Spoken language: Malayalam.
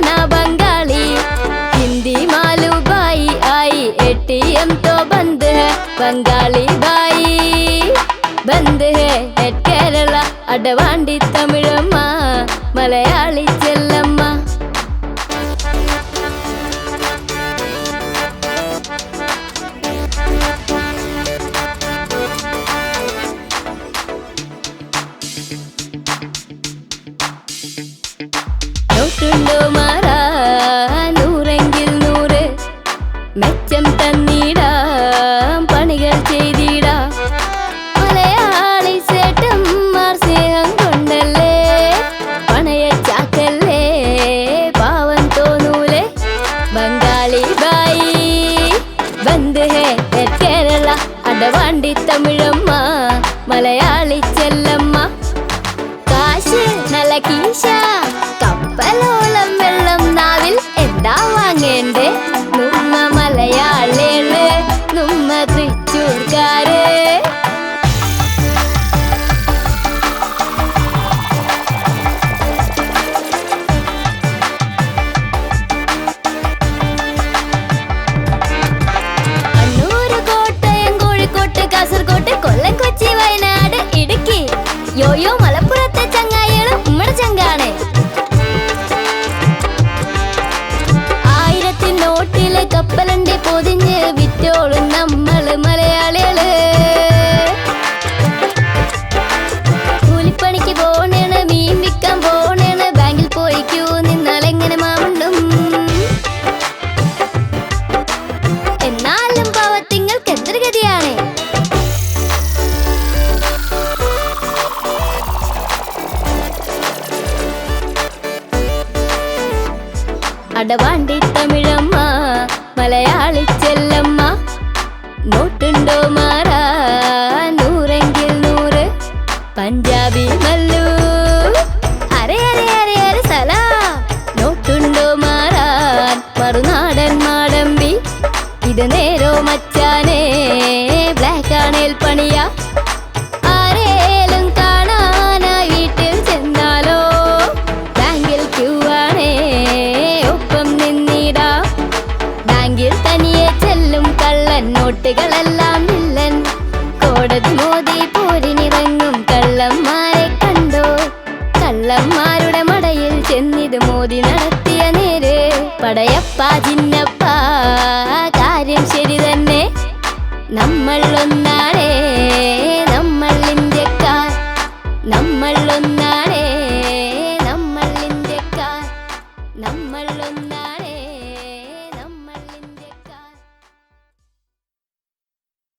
ના બંગાળી હિન્દી માલુ ભાઈ આઈ એટીએમ તો બંધ હે બંગાળી ભાઈ બંધ હે એટ કેરલા અડવાંડી તમિળમાં મલયાળી അടവാണ്ടി തമിഴമ്മ മലയാളി അടവാണ്ടി തമിഴമ്മ മലയാളി ചെല്ലമ്മ. നോട്ടുണ്ടോ മാറാ നൂറെങ്കിൽ നൂറ്. പഞ്ചാബി മല്ലു. അരെ അരെ അരെ അരെ സലാം. നോട്ടുണ്ടോ മാറാൻ മറുനാടൻ മാടമ്പി. ഇത് നേരോ മച്ചാനേ ബ്ലാക്ക് ആണേൽ കുട്ടികളെല്ലാം വില്ലൻ കോടതി മോദി പോരിനിറങ്ങും കള്ളന്മാരെ കണ്ടോ. കള്ളന്മാരുടെ മടയിൽ ചെന്നിത് മോദി നടത്തിയ നേര്. പടയപ്പാ ചിന്നപ്പ കാര്യം ശരി തന്നെ. നമ്മൾ ഒന്നാണേ നമ്മൾ ഇന്ത്യക്കാർ. നമ്മൾ ഒന്നാണേ നമ്മൾ ഇന്ത്യക്കാർ. നമ്മൾ ഒന്നാ